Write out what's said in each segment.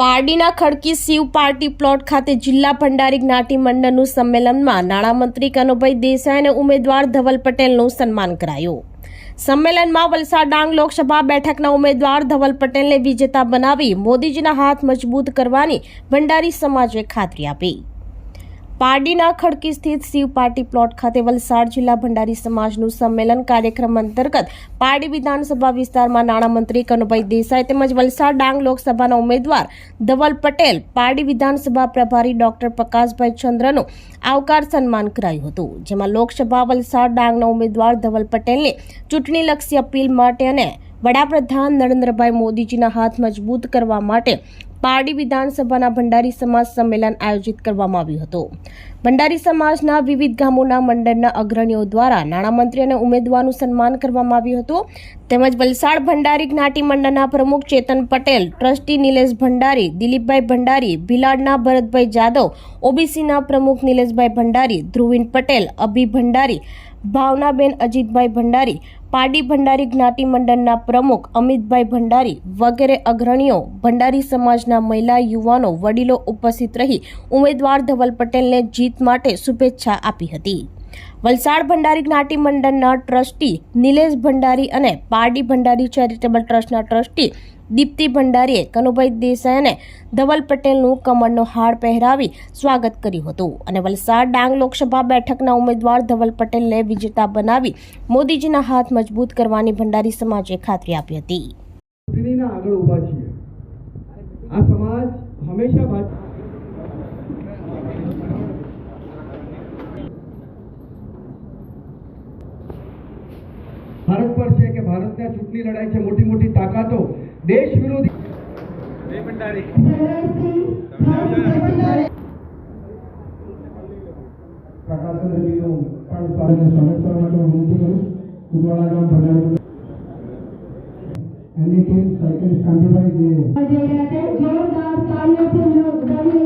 પારડીના ખડકી Shiv party plot ખાતે જિલ્લા ભંડારી જ્ઞાતિ મંડળનું સંમેલનમાં નાણામંત્રી કનુભાઈ દેસાઈ અને ઉમેદવાર ધવલ પટેલનું સન્માન કરાયું. સંમેલનમાં વલસાડ ડાંગ લોકસભા બેઠકના ઉમેદવાર ધવલ પટેલને વિજેતા બનાવી મોદીજીના હાથ મજબૂત કરવાની ભંડારી સમાજે ખાતરી આપી. પારડીના ખડકી સ્થિત શિવ પાર્ટી પ્લોટ ખાતે વલસાડ જિલ્લા ભંડારી સમાજનું સંમેલન કાર્યક્રમ અંતર્ગત પારડી વિધાનસભા વિસ્તારમાં નાણામંત્રી કનુભાઈ દેસાઈ તેમજ વલસાડ ડાંગ લોકસભાના ઉમેદવાર ધવલ પટેલ, પારડી વિધાનસભા પ્રભારી ડોક્ટર પ્રકાશભાઈ ચંદ્રનું આવકાર સન્માન કરાયું હતું, જેમાં લોકસભા વલસાડ ડાંગના ઉમેદવાર ધવલ પટેલને ચૂંટણીલક્ષી અપીલ માટે અને વડાપ્રધાન નરેન્દ્રભાઈ મોદીજીના હાથ મજબૂત કરવા માટે પારડી વિધાનસભાના ભંડારી સમાજ સંમેલન આયોજિત કરવામાં આવ્યું હતું. ભંડારી સમાજના વિવિધ ગામોના મંડળના અગ્રણીઓ દ્વારા નાણામંત્રી અને ઉમેદવારનું સન્માન કરવામાં આવ્યું હતું. તેમજ વલસાડ ભંડારી જ્ઞાતિ મંડળના પ્રમુખ ચેતન પટેલ, ટ્રસ્ટી નિલેશ ભંડારી, દિલીપભાઈ ભંડારી, ભિલાડના ભરતભાઈ જાદવ, ઓબીસીના પ્રમુખ નિલેશભાઈ ભંડારી, ધ્રુવીન પટેલ, અભી ભંડારી ભાવનાબેન, અજીતભાઈ ભંડારી, પાડી ભંડારી જ્ઞાતિ મંડળના પ્રમુખ અમિતભાઈ ભંડારી વગેરે અગ્રણીઓ, ભંડારી સમાજના મહિલા, યુવાનો, વડીલો ઉપસ્થિત રહી ઉમેદવાર ધવલ પટેલને જીત માટે શુભેચ્છા આપી હતી. વલસાડ ભંડારી જ્ઞાતિ મંડળના ટ્રસ્ટી નિલેશ ભંડારી અને પારડી ભંડારી ચેરિટેબલ ટ્રસ્ટના ટ્રસ્ટી દીપ્તિ ભંડારીએ કનુભાઈ દેસાઈ અને ધવલ પટેલનું કમળનો હાર પહેરાવી સ્વાગત કર્યું હતું. અને વલસાડ ડાંગ લોકસભા બેઠકના ઉમેદવાર ધવલ પટેલને વિજેતા બનાવી મોદીજીના હાથ મજબૂત કરવાની ભંડારી સમાજે ખાતરી આપી હતી. આગળ ઊભા છીએ. આ સમાજ હંમેશા ભારત પર છે કે ભારતના ચૂંટણી લડાઈ છે મોટી મોટી તાકાતો દેશ વિરોધી એની ટીમ સાયકલિસ્ટ કાંતિભાઈ જે જોરદાર તાળીઓથી વધાવી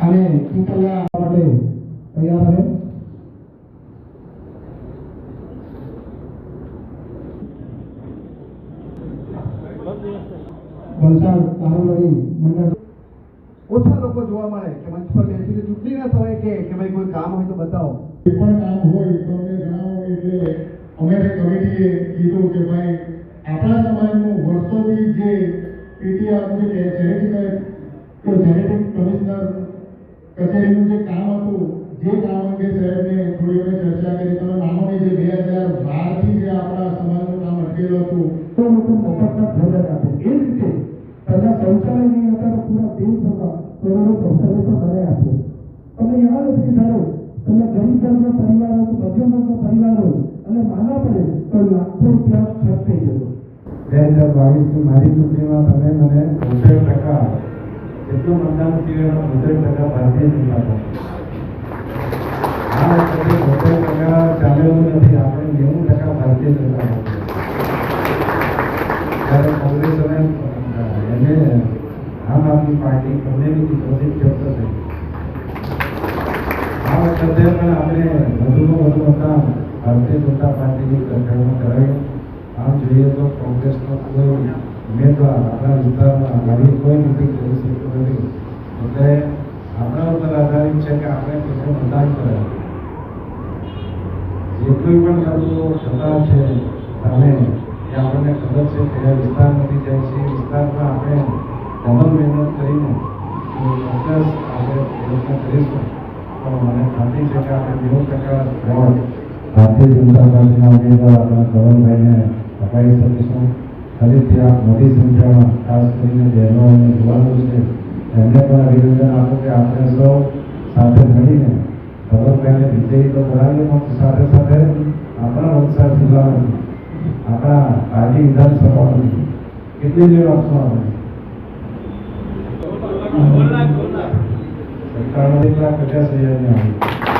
અને માટે તૈયાર રહે વલસાડ તાલુકાની મંડળ. ઓછા લોકો જોવા મળે કે મંચ પર બેસીને ચૂંટણીના સમયે કે કે ભાઈ કોઈ કામ હોય તો બતાવો. કોઈ પણ કામ હોય તો અમને જણાવો એટલે અમે કમિટીએ કીધું કે ભાઈ આપણા સમાજનું વર્ષોથી જે પીટી આપણું જે જેનેટિક તો જેનેટિક કમિશનર કચેરીનું જે કામ હતું જે કામ અંગે સાહેબને થોડી અમે ચર્ચા કરી. તમે માનો નહીં જે બે હજાર બારથી જે આપણા સમાજનું કામ અટકેલું હતું. તો લોકો મફતના ભોજન આપે એ રીતે પહેલા શૌચાલય નહીં હતા તો પૂરા દેશભરમાં કરોડો શૌચાલય તો બનાવી આપે. તમે યાદ નથી કે ધારો તમે ગરીબ વર્ગનો પરિવાર કે મધ્યમ વર્ગના પરિવાર અને માનવા પડે તો લાખો રૂપિયા ખર્ચ થઈ જતો. બે હજાર બાવીસની મારી ચૂંટણીમાં તમે મને બોતેર ટકા જેટલું મતદાન થયું એમાં બોતેર ટકા ભારતીય જનતા પાર્ટી આ વખતે બોતેર ટકા ચાલેલું નથી આપણે નેવું ટકા ભારતીય જનતા પાર્ટી જ્યારે કોંગ્રેસ અને એને આમ આદમી પાર્ટી બંનેની ડિપોઝિટ જપ્ત થઈ આ વખતે પણ આપણે વધુમાં વધુ મતદાન ભારતીય જનતા પાર્ટીની સરકારમાં કરાયું આમ જોઈએ તો કોંગ્રેસનો કોઈ ઉમેદવાર આપણા વિસ્તારમાં ગરીબ કોઈ નથી કરી શકતો નથી. એટલે આપણા ઉપર આધારિત છે કે આપણે કેટલું મતદાન કરાય. જે કોઈ પણ લોકો સત્તા છે સામે એ આપણને ખબર છે કયા વિસ્તારમાંથી જાય છે. એ વિસ્તારમાં આપણે ડબલ મહેનત કરીને ચોક્કસ આપણે પ્રયત્ન કરીશું. પણ મને ખાતરી છે કે આપણે નેવું ટકા ભારતીય જનતા પાર્ટીના ઉમેદવાર આપણા ધવલભાઈને અપાવી શકીશું. ફરીથી ત્યાં મોટી સંખ્યામાં, ખાસ કરીને બહેનો અને યુવાનો છે, એમને પણ અભિનંદન આપો કે આપણે સૌ સાથે મળીને ધવલભાઈને વિજયી તો કરાવીએ, પણ સાથે સાથે આપણા વલસાડ જિલ્લામાંથી આપણા પાર્ટી વિધાનસભામાંથી કેટલી લીડ આપશો આપણે સરકારમાં એક લાખ પચાસ હજારની આવી